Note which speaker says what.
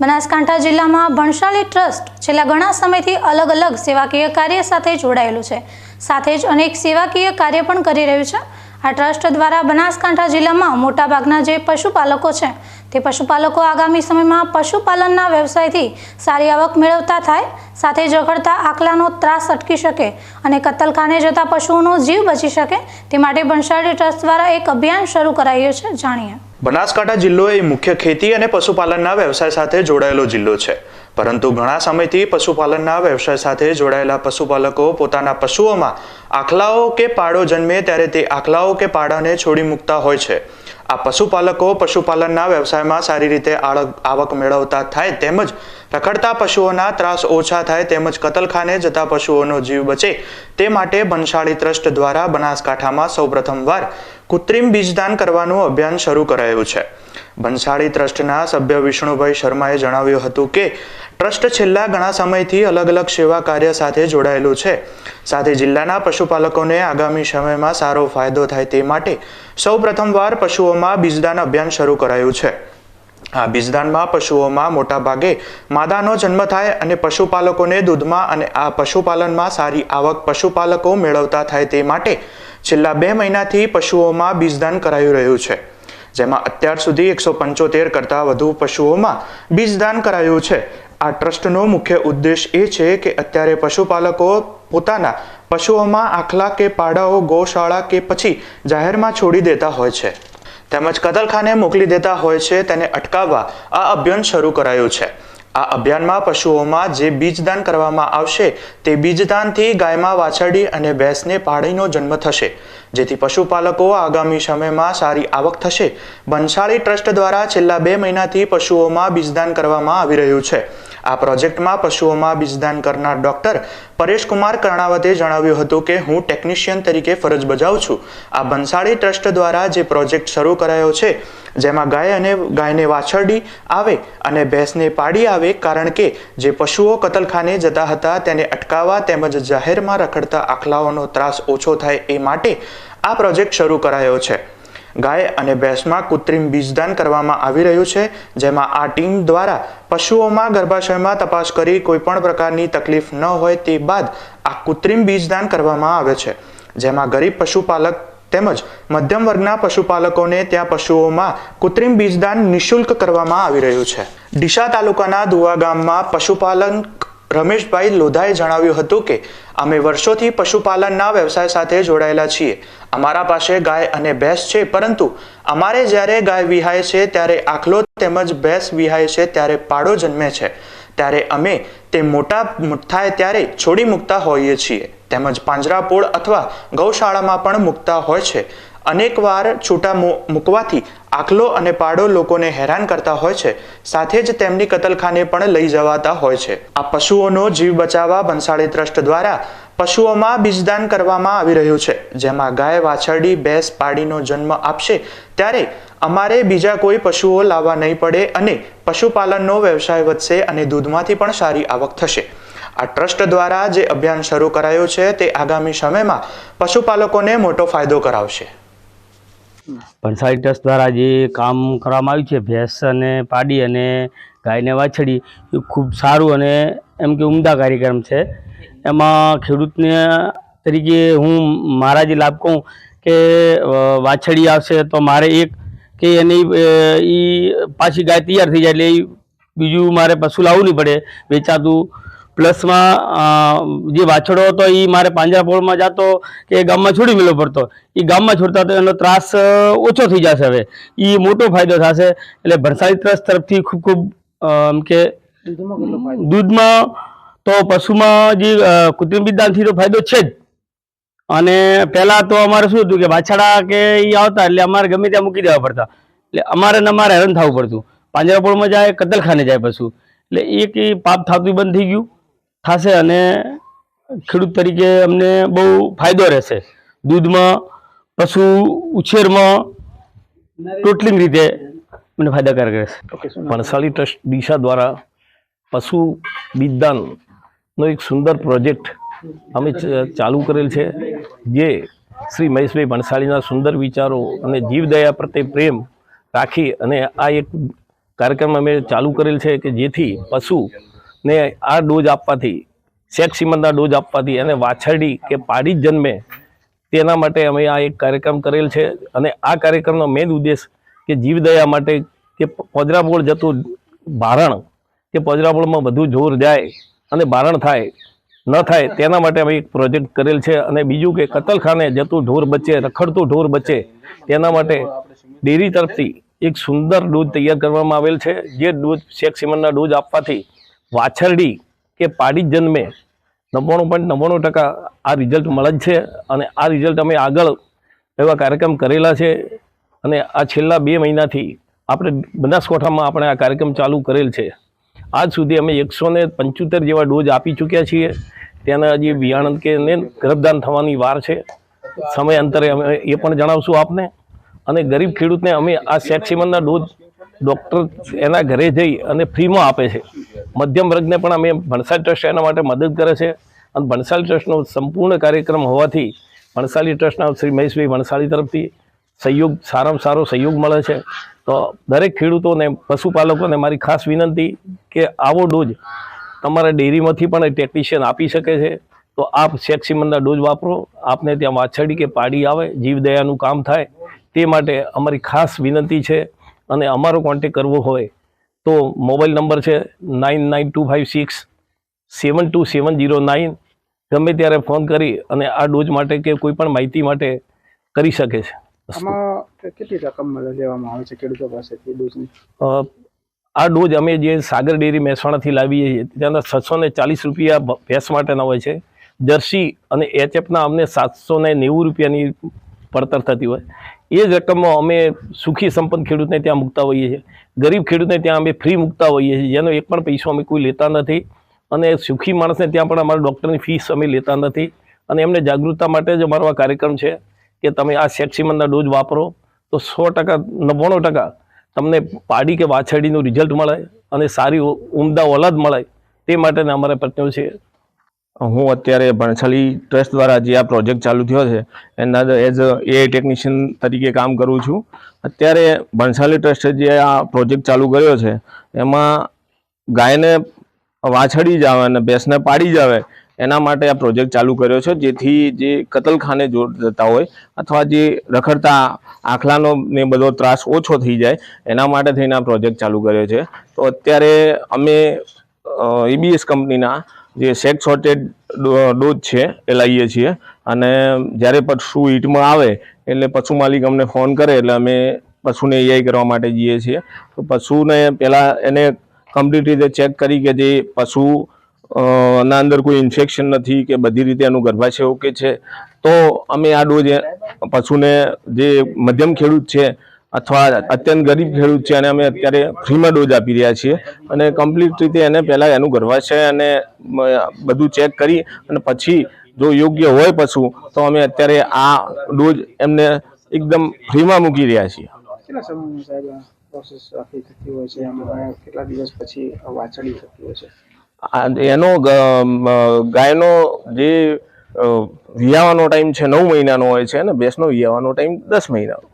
Speaker 1: બનાસકાંઠા જિલ્લામાં ભણશાળી ટ્રસ્ટ છેલ્લા ઘણા સમયથી અલગ અલગ સેવાકીય કાર્ય સાથે જોડાયેલું છે. સાથે જ અનેક સેવાકીય કાર્ય પણ કરી રહ્યું છે. આ ટ્રસ્ટ દ્વારા બનાસકાંઠા જિલ્લામાં મોટાભાગના જે પશુપાલકો છે, તે પશુપાલકો આગામી સમયમાં પશુપાલનના વ્યવસાયથી સારી આવક મેળવતા થાય, સાથે જ રખડતા આકલાનો ત્રાસ અટકી શકે અને કત્તલખાને જતા પશુઓનો જીવ બચી શકે, તે માટે ભણશાળી ટ્રસ્ટ દ્વારા એક અભિયાન શરૂ કરાયું છે. જાણીએ.
Speaker 2: બનાસકાંઠા જિલ્લો એ મુખ્ય ખેતી અને પશુપાલનના વ્યવસાય સાથે જોડાયેલો જિલ્લો છે. પરંતુ ઘણા સમયથી પશુપાલનના વ્યવસાય સાથે જોડાયેલા પશુપાલકો પોતાના પશુઓમાં આખલાઓ કે પાડો જન્મે ત્યારે તે આખલાઓ કે પાડાને છોડી મૂકતા હોય છે. આ પશુપાલકો પશુપાલનના વ્યવસાયમાં સારી રીતે આવક મેળવતા થાય તેમજ રખડતા પશુઓના ત્રાસ ઓછા થાય તેમજ કતલખાને જતા પશુઓનો જીવ બચે તે માટે બનશાળી ટ્રસ્ટ દ્વારા બનાસકાંઠામાં સૌપ્રથમવાર કૃત્રિમ બીજદાન કરવાનું અભિયાન શરૂ કરાયું છે. બંસાળી ટ્રસ્ટના સભ્ય વિષ્ણુભાઈ શર્માએ જણાવ્યું હતું કે, ટ્રસ્ટ છેલ્લા ઘણા સમયથી અલગ અલગ સેવા કાર્ય સાથે જોડાયેલું છે. સાથે જિલ્લાના પશુપાલકોને આગામી સમયમાં સારો ફાયદો થાય તે માટે સૌ પ્રથમવાર પશુઓમાં બીજદાન અભિયાન શરૂ કરાયું છે. આ બીજદાનમાં પશુઓમાં મોટાભાગે માદાનો જન્મ થાય અને પશુપાલકોને દૂધમાં અને આ પશુપાલનમાં સારી આવક પશુપાલકો મેળવતા થાય તે માટે છેલ્લા બે મહિનાથી પશુઓમાં બીજદાન કરાયું રહ્યું છે. જેમાં અત્યાર સુધી એકસો પંચોતેર કરતાં વધુ પશુઓમાં બીજદાન કરાયું છે. આ ટ્રસ્ટનો મુખ્ય ઉદ્દેશ એ છે કે અત્યારે પશુપાલકો પોતાના પશુઓમાં આખલા કે પાડાઓ, ગૌશાળા કે પછી જાહેરમાં છોડી દેતા હોય છે. તેમજ કતલખાને મોકલી દેતા હોય છે, તેને અટકાવવા આ અભિયાન શરૂ કરાયું છે. આ અભિયાનમાં પશુઓમાં જે બીજદાન કરવામાં આવશે તે બીજદાનથી ગાયમાં વાછરડી અને ભેંસને પાડીનો જન્મ થશે. જેથી પશુપાલકો આગામી સમયમાં સારી આવક થશે. બંસાળી ટ્રસ્ટ દ્વારા છેલ્લા બે મહિનાથી પશુઓમાં બીજદાન કરવામાં આવી રહ્યું છે. આ પ્રોજેક્ટમાં પશુઓમાં બીજદાન કરનાર ડોક્ટર પરેશકુમાર કર્ણાવતે જણાવ્યું હતું કે, હું ટેકનિશિયન તરીકે ફરજ બજાવું છું. આ બંસાળી ટ્રસ્ટ દ્વારા જે પ્રોજેક્ટ શરૂ કરાયો છે, જેમાં ગાય અને ગાયને વાછરડી આવે અને ભેંસને પાડી આવે કારણ કે જે પશુઓ કતલખાને જતા હતા તેને અટકાવવા તેમજ જાહેરમાં રખડતા આખલાઓનો ત્રાસ ઓછો થાય એ માટે આ પ્રોજેક્ટ શરૂ કરાયો છે. ગાય અને ભેંસમાં કૃત્રિમ બીજદાન કરવામાં આવી રહ્યું છે, જેમાં આ ટીમ દ્વારા પશુઓમાં ગર્ભાશયમાં તપાસ કરી કોઈપણ પ્રકારની તકલીફ ન હોય તે બાદ આ કૃત્રિમ બીજદાન કરવામાં આવે છે, જેમાં ગરીબ પશુપાલક તેમજ મધ્યમ વર્ગના પશુપાલકોને ત્યાં પશુઓમાં કૃત્રિમ બીજદાન નિઃશુલ્ક કરવામાં આવી રહ્યું છે. ડીસા તાલુકાના દુવા ગામમાં પશુપાલન રમેશભાઈ લોધાએ જણાવ્યું હતું કે, અમે વર્ષોથી પશુપાલનના વ્યવસાય સાથે જોડાયેલા છીએ. અમારા પાસે ગાય અને ભેંસ છે, પરંતુ અમારે જ્યારે ગાય વિહાય છે, ત્યારે આખલો તેમજ ભેંસ વિહાય છે, ત્યારે પાડો જન્મે છે. ત્યારે અમે તે મોટા થાય ત્યારે છોડી મૂકતા હોઈએ છીએ. તેમજ પાંજરાપોળ અથવા ગૌશાળામાં પણ મૂકતા હોય છે. અનેકવાર છૂટા મૂકવાથી આખલો અને પાડો લોકોને હેરાન કરતા હોય છે. સાથે જ તેમની કતલખાને પણ લઈ જવાતા હોય છે. આ પશુઓનો જીવ બચાવવા બંસાળી ટ્રસ્ટ દ્વારા પશુઓમાં બીજદાન કરવામાં આવી રહ્યું છે. જેમાં ગાય, વાછરડી, ભેંસ પાડીનો જન્મ આપશે ત્યારે અમારે બીજા કોઈ પશુઓ લાવવા નહીં પડે અને પશુપાલનનો વ્યવસાય વધશે અને દૂધમાંથી પણ સારી આવક થશે. આ ટ્રસ્ટ દ્વારા જે અભિયાન શરૂ કરાયું છે તે આગામી સમયમાં પશુપાલકોને મોટો ફાયદો કરાવશે.
Speaker 3: પંચાયત ટ્રસ્ટ દ્વારા જે કામ કરવામાં આવ્યું છે, ભેંસ અને પાડી અને ગાયને વાછડી, એ ખૂબ સારું અને એમ કે ઉમદા કાર્યક્રમ છે. એમાં ખેડૂતને તરીકે હું મારા જે લાભ કહું કે વાછડી આવશે તો મારે એક કે એની એ પાછી ગાય તૈયાર થઈ જાય એટલે એ બીજું મારે પશુ લાવવું નહીં પડે, વેચાતું પ્લસમાં જે વાછડો હતો એ મારે પાંજરાપોળમાં જતો કે ગામમાં છોડી મેળવો પડતો. એ ગામમાં છોડતા તો એનો ત્રાસ ઓછો થઈ જશે હવે. એ મોટો ફાયદો થશે. એટલે ભરસાઈ ટ્રસ્ટ તરફથી ખૂબ ખૂબ એમ કે દૂધમાં તો પશુમાં જે કૃત્રિમ વિદ્યાનથી તો ફાયદો છે જ. અને પહેલાં તો અમારે શું હતું કે વાછડા કે એ આવતા એટલે અમારે ગમે ત્યાં મૂકી દેવા પડતા. એટલે અમારે ને અમારે હેરાન થવું પડતું. પાંજરાપોળમાં જાય કતલખાને જાય પશુ. એટલે એક પાપ થતું બંધ થઈ ગયું. થશે અને ખેડૂત તરીકે અમને બહુ ફાયદો રહેશે. દૂધમાં, પશુ ઉછેરમાં ટોટલી રીતે મને ફાયદાકારક રહેશે.
Speaker 4: ભણસાલી ટ્રસ્ટ દિશા દ્વારા પશુ બીજદાનનો એક સુંદર પ્રોજેક્ટ અમે ચાલુ કરેલ છે, જે શ્રી મહેશભાઈ ભણસાલીના સુંદર વિચારો અને જીવદયા પ્રત્યે પ્રેમ રાખી અને આ એક કાર્યક્રમ અમે ચાલુ કરેલ છે કે જેથી પશુને આ ડોઝ આપવાથી સેક્સ સિમનના ડોઝ આપવાથી અને વાછરડી કે પાડી જન્મે, તેના માટે અમે આ એક કાર્યક્રમ કરેલ છે. અને આ કાર્યક્રમનો મેઇન ઉદ્દેશ કે જીવદયા માટે કે પોજરાપોળ જતું ભારણ કે પોજરાપોળમાં બધું જોર જાય અને ભારણ થાય, ન થાય, તેના માટે અમે એક પ્રોજેક્ટ કરેલ છે. અને બીજું કે કતલખાને જતું ઢોર બચે, રખડતું ઢોર બચે, તેના માટે ડેરી તરફથી એક સુંદર દૂધ તૈયાર કરવામાં આવેલ છે. જે ડોઝ શેખ સિમનના ડોઝ આપવાથી વાછરડી કે પાડી જન્મે નવ્વાણું પોઈન્ટ નવ્વાણું ટકા આ રિઝલ્ટ મળે જ છે અને આ રિઝલ્ટ અમે આગળ એવા કાર્યક્રમ કરેલા છે અને આ છેલ્લા બે મહિનાથી આપણે બનાસકાંઠામાં આપણે આ કાર્યક્રમ ચાલુ કરેલ છે. આજ સુધી અમે એકસો ને પંચોતેર જેવા ડોઝ આપી ચૂક્યા છીએ. તેના હજી વિયાણંદ કે ને ગર્ભદાન થવાની વાર છે. સમય અંતરે અમે એ પણ જણાવશું આપને. અને ગરીબ ખેડૂતને અમે આ સેક્સિમનના ડોઝ ડૉક્ટર એના ઘરે જઈ અને ફ્રીમાં આપે છે. મધ્યમ વર્ગને પણ અમે ભણસાલી ટ્રસ્ટ એના માટે મદદ કરે છે. અને ભણસાલી ટ્રસ્ટનો સંપૂર્ણ કાર્યક્રમ હોવાથી ભણસાલી ટ્રસ્ટના શ્રી મહેશભાઈ ભણસાલી તરફથી સહયોગ, સારામાં સારો સહયોગ મળે છે. તો દરેક ખેડૂતોને, પશુપાલકોને મારી ખાસ વિનંતી કે આવો ડોઝ તમારા ડેરીમાંથી પણ ટેકનિશિયન આપી શકે છે. તો આપ સેક્સિમનના ડોઝ વાપરો. આપને ત્યાં વાછરડી કે પાડી આવે, જીવદયાનું કામ થાય. તે માટે અમારી ખાસ વિનંતી છે અને અમારો કોન્ટેક કરવો હોય તો મોબાઈલ નંબર છે nine nine two five six seven two seven zero nine. ગમે ત્યારે ફોન કરી અને આ ડોઝ માટે કે કોઈ પણ માહિતી માટે કરી શકે છે.
Speaker 5: આમાં કેટલી રકમ લેવામાં આવે છે ખેડૂતો પાસેથી ડોઝની?
Speaker 4: આ ડોઝ અમે જે સાગર ડેરી મહેસાણાથી લાવીએ છીએ ત્યાંના છસો ને ચાલીસ રૂપિયા ભેંસ માટેના હોય છે. જર્સી અને એચએફના અમને સાતસો ને નેવું રૂપિયાની પડતર થતી હોય. એ જ રકમમાં અમે સુખી સંપન્ન ખેડૂતને ત્યાં મૂકતા હોઈએ છીએ. ગરીબ ખેડૂતને ત્યાં અમે ફ્રી મૂકતા હોઈએ છીએ. જેનો એક પણ પૈસો અમે કોઈ લેતા નથી. અને સુખી માણસને ત્યાં પણ અમારા ડૉક્ટરની ફીસ અમે લેતા નથી. અને એમને જાગૃતતા માટે જ અમારો આ કાર્યક્રમ છે કે તમે આ સેક્સિમનના ડોઝ વાપરો તો સો ટકા, નવ્વાણું ટકા તમને પાડી કે વાછરડીનું રિઝલ્ટ મળે અને સારી ઉમદા ઓલાદ મળે તે માટેના અમારા પ્રયત્નો છે.
Speaker 6: હું અત્યારે ભણસાલી ટ્રસ્ટ દ્વારા જે આ પ્રોજેક્ટ ચાલુ થયો છે, એના એઝ એ ટેકનિશિયન તરીકે કામ કરું છું. અત્યારે ભણસાલી ટ્રસ્ટે જે આ પ્રોજેક્ટ ચાલુ કર્યો છે, એમાં ગાયને વાછડી જ આવે અને ભેંસને પાડી જ આવે, એના માટે આ પ્રોજેક્ટ ચાલુ કર્યો છે. જેથી જે કતલખાને જોર જતા હોય અથવા જે રખડતા આખલાનો ને બધો ત્રાસ ઓછો થઈ જાય, એના માટે થઈને આ પ્રોજેક્ટ ચાલુ કર્યો છે. તો અત્યારે અમે ઈબીએસ કંપનીના જે સેક્સ સોર્ટેડ ડોઝ છે એ લાવીએ છીએ. અને જ્યારે પશુ હીટમાં આવે, એટલે પશુ માલિક અમને ફોન કરે, એટલે અમે પશુને એઆઈ કરવા માટે જઈએ છીએ. તો પશુને પહેલાં એને કમ્પ્લીટ રીતે ચેક કરી કે જે પશુ ના અંદર કોઈ ઇન્ફેક્શન નથી કે બધી રીતે એનું ગર્ભાશય ઓકે છે. તો અમે આ ડોઝ પશુને જે મધ્યમ ખેડૂત છે અથવા અત્યંત ગરીબ ખેડૂત છે અને અમે અત્યારે ફ્રીમાં ડોઝ આપી રહ્યા છીએ. અને કમ્પ્લીટ રીતે એને પહેલાં એનું ગર્ભાશય અને બધું ચેક કરી અને પછી જો યોગ્ય હોય પશુ તો અમે અત્યારે આ ડોઝ એમને એકદમ ફ્રીમાં મૂકી રહ્યા છીએ.
Speaker 5: કેટલા સમયમાં સાહેબ પ્રોસેસ આખી થતી હોય છે? આમાં કેટલા દિવસ પછી વાછડી થતી હોય છે?
Speaker 6: એનો ગાયનો જે વિયાવાનો ટાઈમ છે નવ મહિનાનો હોય છે અને ભેંસનો વિયાવાનો ટાઈમ દસ મહિનાનો.